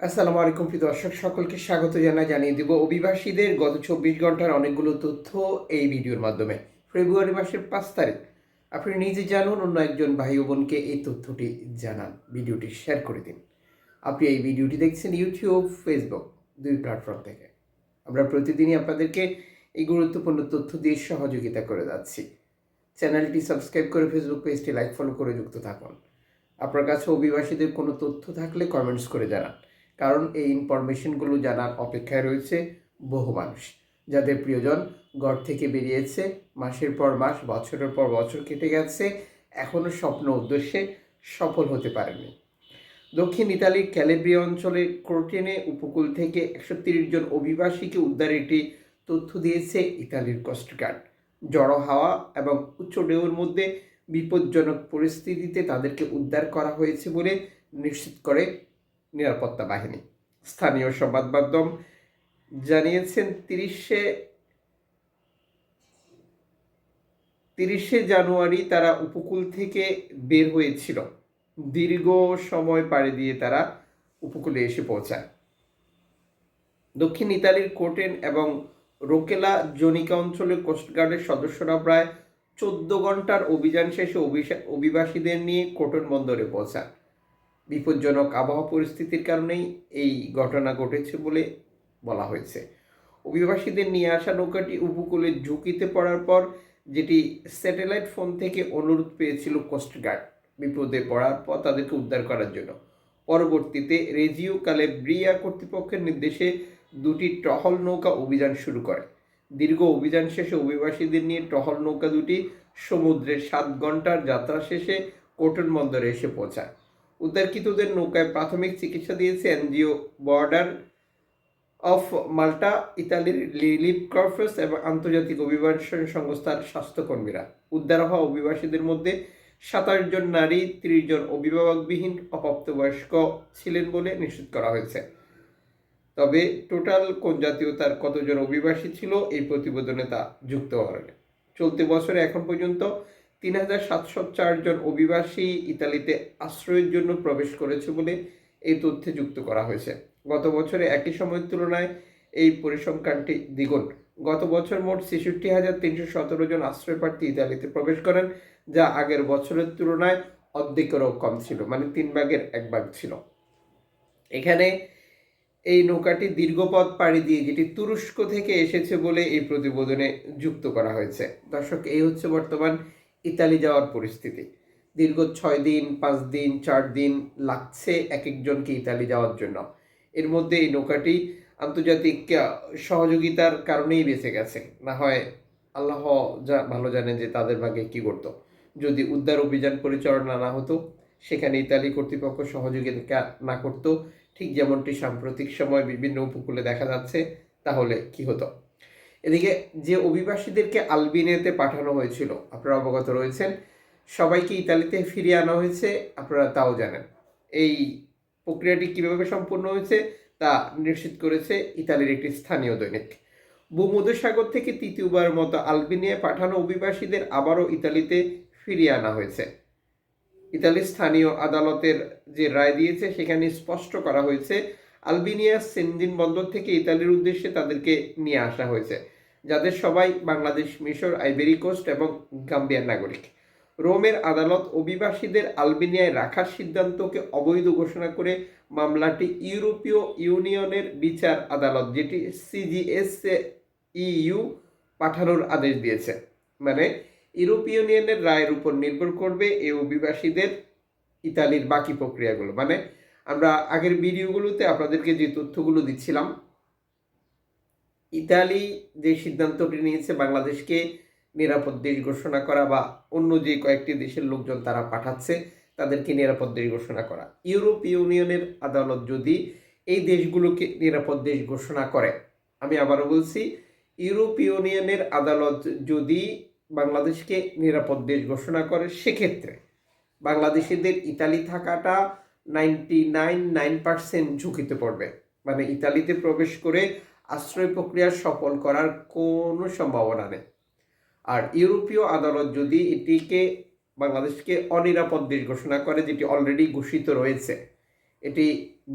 আসসালামু আলাইকুম প্রিয় দর্শক, সকলকে স্বাগত জানাই জানিয়ে দিব অভিবাসীদের গত চব্বিশ ঘণ্টার অনেকগুলো তথ্য এই ভিডিওর মাধ্যমে। ফেব্রুয়ারি মাসের পাঁচ তারিখ। আপনি নিজে জানুন, অন্য একজন ভাই বোনকে এই তথ্যটি জানান। ভিডিওটি শেয়ার করে দিন। আপনি এই ভিডিওটি দেখছেন ইউটিউব, ফেসবুক, দুই প্ল্যাটফর্ম থেকে। আমরা প্রতিদিনই আপনাদেরকে এই গুরুত্বপূর্ণ তথ্য দিয়ে সহযোগিতা করে যাচ্ছি। চ্যানেলটি সাবস্ক্রাইব করে ফেসবুক পেজটি লাইক, ফলো করে যুক্ত থাকুন। আপনার কাছে অভিবাসীদের কোনো তথ্য থাকলে কমেন্টস করে জানান। কারণ এই ইনফরমেশনগুলো জানার অপেক্ষায় রয়েছে বহু মানুষ, যাদের প্রিয়জন ঘর থেকে বেরিয়েছে, মাসের পর মাস, বছরের পর বছর কেটে গেছে এখনও স্বপ্ন উদ্দেশ্যে সফল হতে পারেনি। দক্ষিণ ইতালির ক্যালেব্রিয়া অঞ্চলের ক্রোটেনে উপকূল থেকে একশো তিরিশ জন অভিবাসীকে উদ্ধারের একটি তথ্য দিয়েছে ইতালির কোস্টগার্ড জড়ো হাওয়া এবং উচ্চ ঢেউর মধ্যে বিপজ্জনক পরিস্থিতিতে তাদেরকে উদ্ধার করা হয়েছে বলে নিশ্চিত করে নিরাপত্তা বাহিনী। স্থানীয় সংবাদ মাধ্যম জানিয়েছেন, তিরিশে তিরিশে জানুয়ারি তারা উপকূল থেকে বের হয়েছিল। দীর্ঘ সময় পাড়ি দিয়ে তারা উপকূলে এসে পৌঁছায়। দক্ষিণ ইতালির কোটেন এবং রোকেলা জনিকা অঞ্চলের কোস্টগার্ডের সদস্যরা প্রায় চোদ্দ ঘণ্টার অভিযান শেষে অভিবাসীদের নিয়ে কোটন বন্দরে পৌঁছান বিপজ্জনক আবহাওয়া পরিস্থিতির কারণেই এই ঘটনা ঘটেছে বলে বলা হয়েছে। অভিবাসীদের নিয়ে আসা নৌকাটি উপকূলে ঝুঁকিতে পড়ার পর যেটি স্যাটেলাইট ফোন থেকে অনুরোধ পেয়েছিল কোস্টগার্ড বিপদে পড়ার পর তাদেরকে উদ্ধার করার জন্য। পরবর্তীতে রেজিও ক্যালেব্রিয়া কর্তৃপক্ষের নির্দেশে দুটি টহল নৌকা অভিযান শুরু করে। দীর্ঘ অভিযান শেষে অভিবাসীদের নিয়ে টহল নৌকা দুটি সমুদ্রের সাত ঘণ্টার যাত্রা শেষে কোটন বন্দরে এসে পৌঁছায়। উদ্ধারকৃতদের নৌকায় প্রাথমিক চিকিৎসা দিয়েছে এনজিও বর্ডার অফ মাল্টা, ইতালির লিলিপ কর্পস এবং আন্তর্জাতিক অভিবাসন সংস্থার স্বাস্থ্যকর্মীরা। উদ্ধার হওয়া অভিবাসীদের মধ্যে সাতাশ জন নারী, ত্রিশ জন অভিভাবকবিহীন, অপ্রাপ্তবয়স্ক ছিলেন বলে নিশ্চিত করা হয়েছে। তবে টোটাল কোন জাতীয়তার কতজন অভিবাসী ছিল এই প্রতিবেদনে তা যুক্ত করেনি চলতি বছরে এখন পর্যন্ত তিন হাজার সাতশো চারজন অভিবাসী ইতালিতে আশ্রয়ের জন্য প্রবেশ করেছে বলে এই তথ্যে যুক্ত করা হয়েছে। গত বছরে একই সময়ের তুলনায় এই পরিসংখ্যানটি দ্বিগুণ। গত বছর মোট ছেষট্টি হাজার তিনশো সতেরো জন আশ্রয় প্রার্থী ইতালিতে প্রবেশ করেন, যা আগের বছরের তুলনায় অর্ধেকেরও কম ছিল মানে তিন ভাগের এক ভাগ ছিল। এখানে এই নৌকাটি দীর্ঘপথ পাড়ি দিয়ে যেটি তুরস্ক থেকে এসেছে বলে এই প্রতিবেদনে যুক্ত করা হয়েছে। দর্শক, এই হচ্ছে বর্তমান ইতালি যাওয়ার পরিস্থিতি। দীর্ঘ ছয় দিন, পাঁচ দিন, চার দিন লাগছে এক একজনকে ইতালি যাওয়ার জন্য। এর মধ্যে এই নৌকাটি আন্তর্জাতিক সহযোগিতার কারণেই বেঁচে গেছে। না হয় আল্লাহ যা ভালো জানেন যে তাদের ভাগে কি করত। যদি উদ্ধার অভিযান পরিচালনা না হতো, সেখানে ইতালি কর্তৃপক্ষ সহযোগিতা না করতো। ঠিক যেমনটি সাম্প্রতিক সময় বিভিন্ন উপকূলে দেখা যাচ্ছে, তাহলে কি হতো? এদিকে যে অভিবাসীদেরকে আলবিনিয়াতে পাঠানো হয়েছিল, আপনারা অবগত রয়েছেন, সবাইকে ইতালিতে ফিরিয়ে আনা হয়েছে, আপনারা তাও জানেন। এই প্রক্রিয়াটি কীভাবে সম্পূর্ণ হয়েছে, তা নিশ্চিত করেছে ইতালির একটি স্থানীয় দৈনিক। ভূমধ্যসাগর থেকে তৃতীয়বার মতো আলবেনিয়ায় পাঠানো অভিবাসীদের আবারও ইতালিতে ফিরিয়ে আনা হয়েছে। ইতালির স্থানীয় আদালতের যে রায় দিয়েছে, সেখানে স্পষ্ট করা হয়েছে আলবেনিয়া সেনজিন বন্দর থেকে ইতালির উদ্দেশ্যে তাদেরকে নিয়ে আসা হয়েছে, যাদের সবাই বাংলাদেশ, মিশর আইবেরি কোস্ট এবং গাম্বিয়ার নাগরিক। রোমের আদালত অভিবাসীদের আলবেনিয়ায় রাখার সিদ্ধান্তকে অবৈধ ঘোষণা করে মামলাটি ইউরোপীয় ইউনিয়নের বিচার আদালত, যেটি সিজিএস ইইউ পাঠানোর আদেশ দিয়েছে। মানে ইউরোপীয় ইউনিয়নের রায়ের উপর নির্ভর করবে এই অভিবাসীদের ইতালির বাকি প্রক্রিয়াগুলো। মানে আমরা আগের ভিডিওগুলোতে আপনাদেরকে যে তথ্যগুলো দিচ্ছিলাম, ইতালি যে সিদ্ধান্তটি নিয়েছে বাংলাদেশকে নিরাপদ দেশ ঘোষণা করা বা অন্য যে কয়েকটি দেশের লোকজন তারা পাঠাচ্ছে, তাদেরকে নিরাপদ দেশ ঘোষণা করা। ইউরোপ ইউনিয়নের আদালত যদি এই দেশগুলোকে নিরাপদ দেশ ঘোষণা করে, আমি আবারও বলছি, ইউরোপ ইউনিয়নের আদালত যদি বাংলাদেশকে নিরাপদ দেশ ঘোষণা করে, সেক্ষেত্রে বাংলাদেশিদের ইতালি থাকাটা নাইনটি নাইন নাইন পার্সেন্ট ঝুঁকিতে পড়বে। মানে ইতালিতে প্রবেশ করে আশ্রয় প্রক্রিয়া সফল করার কোনো সম্ভাবনা নেই। আর ইউরোপীয় আদালত যদি এটিকে, বাংলাদেশকে অনিরাপদ দেশ ঘোষণা করে, যেটি অলরেডি ঘোষিত রয়েছে, এটি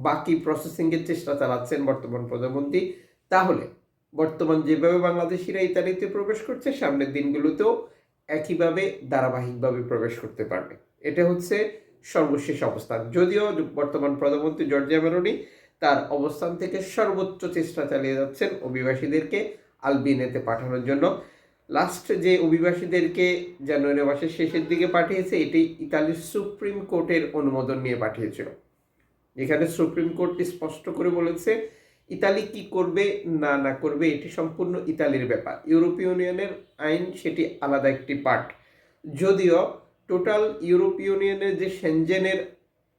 বাকি প্রসেসিংয়ের চেষ্টা চালাচ্ছেন বর্তমান প্রধানমন্ত্রী, তাহলে বর্তমান যেভাবে বাংলাদেশিরা ইতালিতে প্রবেশ করছে, সামনের দিনগুলোতেও একইভাবে ধারাবাহিকভাবে প্রবেশ করতে পারবে। এটা হচ্ছে সর্বশেষ অবস্থান। যদিও বর্তমান প্রধানমন্ত্রী জর্জিয়া মেলোনি তার অবস্থান থেকে সর্বোচ্চ চেষ্টা চালিয়ে যাচ্ছেন অভিবাসীদেরকে আলবিনেতে পাঠানোর জন্য। লাস্ট যে অভিবাসীদেরকে জানুয়ারি মাসের শেষের দিকে পাঠিয়েছে, এটি ইতালির সুপ্রিম কোর্টের অনুমোদন নিয়ে পাঠিয়েছিল। যেখানে সুপ্রিম কোর্ট স্পষ্ট করে বলেছে, ইতালি কি করবে, না না করবে, এটি সম্পূর্ণ ইতালির ব্যাপার। ইউরোপীয় ইউনিয়নের আইন সেটি আলাদা একটি পার্ট। যদিও টোটাল ইউরোপীয় ইউনিয়নের যে সেনজেনের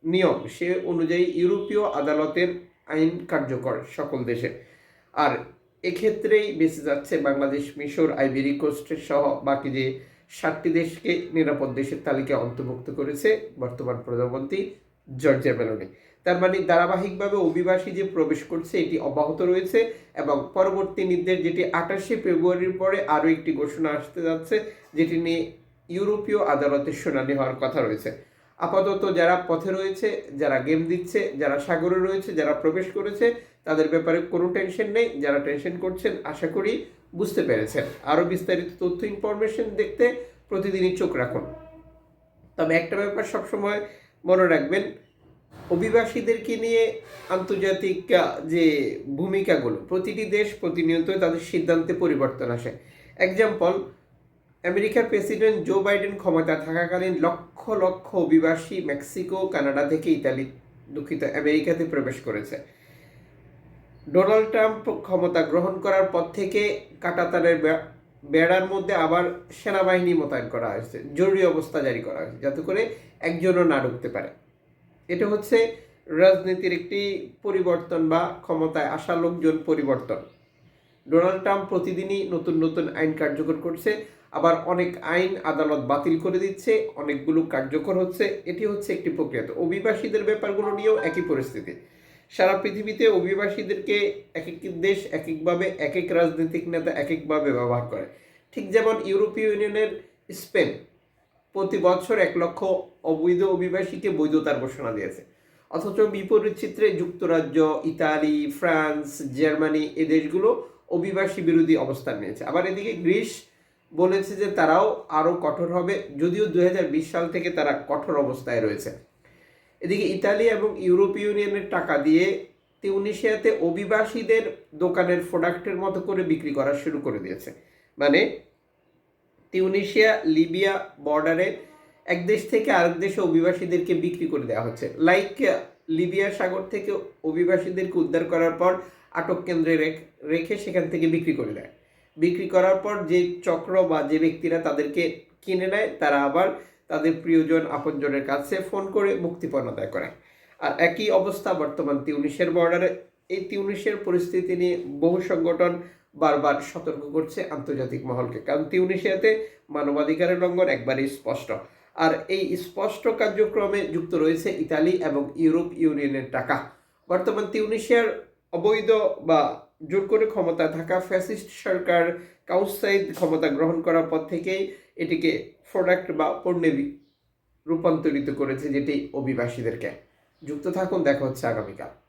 নিয়ম, সে অনুযায়ী ইউরোপীয় আদালতের আইন কার্যকর সকল দেশে আর এক্ষেত্রেই বেঁচে যাচ্ছে বাংলাদেশ, মিশর আইবেরি কোস্টের সহ বাকি যে সাতটি দেশকে নিরাপদ দেশের তালিকায় অন্তর্ভুক্ত করেছে বর্তমান প্রধানমন্ত্রী জর্জিয়া মেলোনি তার মানে ধারাবাহিকভাবে অভিবাসী যে প্রবেশ করছে, এটি অব্যাহত রয়েছে এবং পরবর্তী নির্দেশ যেটি আঠাশে ফেব্রুয়ারির পরে আরও একটি ঘোষণা আসতে যাচ্ছে, যেটি নিয়ে ইউরোপীয় আদালতের শুনানি হওয়ার কথা রয়েছে। আপাতত যারা পথে রয়েছে, যারা গেম দিচ্ছে, যারা সাগরে রয়েছে, যারা প্রবেশ করেছে, তাদের ব্যাপারে কোনো টেনশন নেই। যারা টেনশন করছেন, আশা করি বুঝতে পেরেছেন। আরও বিস্তারিত তথ্য, ইনফরমেশন দেখতে প্রতিদিনই চোখ রাখুন। তবে একটা ব্যাপার সবসময় মনে রাখবেন, অভিবাসীদেরকে নিয়ে আন্তর্জাতিক যে ভূমিকাগুলো, প্রতিটি দেশ প্রতিনিয়ত তাদের সিদ্ধান্তে পরিবর্তন আসে। এক্সাম্পল আমেরিকার প্রেসিডেন্ট জো বাইডেন ক্ষমতা থাকাকালীন লক্ষ লক্ষ অভিবাসী মেক্সিকো, কানাডা থেকে ইতালি দুঃখিত আমেরিকাতে প্রবেশ করেছে। ডোনাল্ড ট্রাম্প ক্ষমতা গ্রহণ করার পর থেকে কাটাতারের বেড়ার মধ্যে আবার সেনাবাহিনী মোতায়েন করা হয়েছে। জরুরি অবস্থা জারি করা হয়েছে, যাতে করে একজনও না ঢুকতে পারে। এটা হচ্ছে রাজনীতির একটি পরিবর্তন বা ক্ষমতায় আসা লোকজন পরিবর্তন। ডোনাল্ড ট্রাম্প প্রতিদিনই নতুন নতুন আইন কার্যকর করছে। আবার অনেক আইন আদালত বাতিল করে দিচ্ছে, অনেকগুলো কার্যকর হচ্ছে, এটি হচ্ছে একটি প্রক্রিয়া তো অভিবাসীদের ব্যাপারগুলো নিয়েও একই পরিস্থিতি। সারা পৃথিবীতে অভিবাসীদেরকে এক এক দেশ এক একভাবে এক এক রাজনৈতিক নেতা এক একভাবে ব্যবহার করে। ঠিক যেমন ইউরোপীয় ইউনিয়নের স্পেন প্রতি বছর এক লক্ষ অবৈধ অভিবাসীকে বৈধতার ঘোষণা দিয়েছে। অথচ বিপরীত চিত্রে যুক্তরাজ্য, ইতালি, ফ্রান্স, জার্মানি এ দেশগুলো অভিবাসী বিরোধী অবস্থান নিয়েছে। আবার এদিকে গ্রিস বলেছে যে তারাও আরও কঠোর হবে, যদিও দুই হাজার বিশ সাল থেকে তারা কঠোর অবস্থায় রয়েছে। এদিকে ইতালি এবং ইউরোপীয় ইউনিয়নের টাকা দিয়ে তিউনিশিয়াতে অভিবাসীদের দোকানের প্রোডাক্টের মতো করে বিক্রি করা শুরু করে দিয়েছে। মানে তিউনিশিয়া, লিবিয়া বর্ডারে এক দেশ থেকে আরেক দেশে অভিবাসীদেরকে বিক্রি করে দেওয়া হচ্ছে। লাইক লিবিয়া সাগর থেকে অভিবাসীদেরকে উদ্ধার করার পর আটক কেন্দ্রে রেখে সেখান থেকে বিক্রি করে দেয়। বিক্রি করার পর যে চক্র বা যে ব্যক্তিরা তাদেরকে কিনে নেয়, তারা আবার তাদের প্রিয়জন, আপনজনের কাছে ফোন করে মুক্তিপণ আদায় করে। আর একই অবস্থা বর্তমান তিউনিশের বর্ডারে এই তিউনিশের পরিস্থিতি নিয়ে বহু সংগঠন বারবার সতর্ক করছে আন্তর্জাতিক মহলকে। কারণ তিউনিশিয়াতে মানবাধিকারের লঙ্ঘন একবারেই স্পষ্ট। আর এই স্পষ্ট কার্যক্রমে যুক্ত রয়েছে ইতালি এবং ইউরোপ ইউনিয়নের টাকা। বর্তমান তিউনিশিয়ার অবৈধ বা জোর করে ক্ষমতা থাকা ফ্যাসিস্ট সরকার কাউসাইদ ক্ষমতা গ্রহণ করার পর থেকেই এটিকে প্রোডাক্ট বা পণ্যে রূপান্তরিত করেছে যেটি অভিবাসীদেরকে। যুক্ত থাকুন, দেখা হচ্ছে আগামীকাল।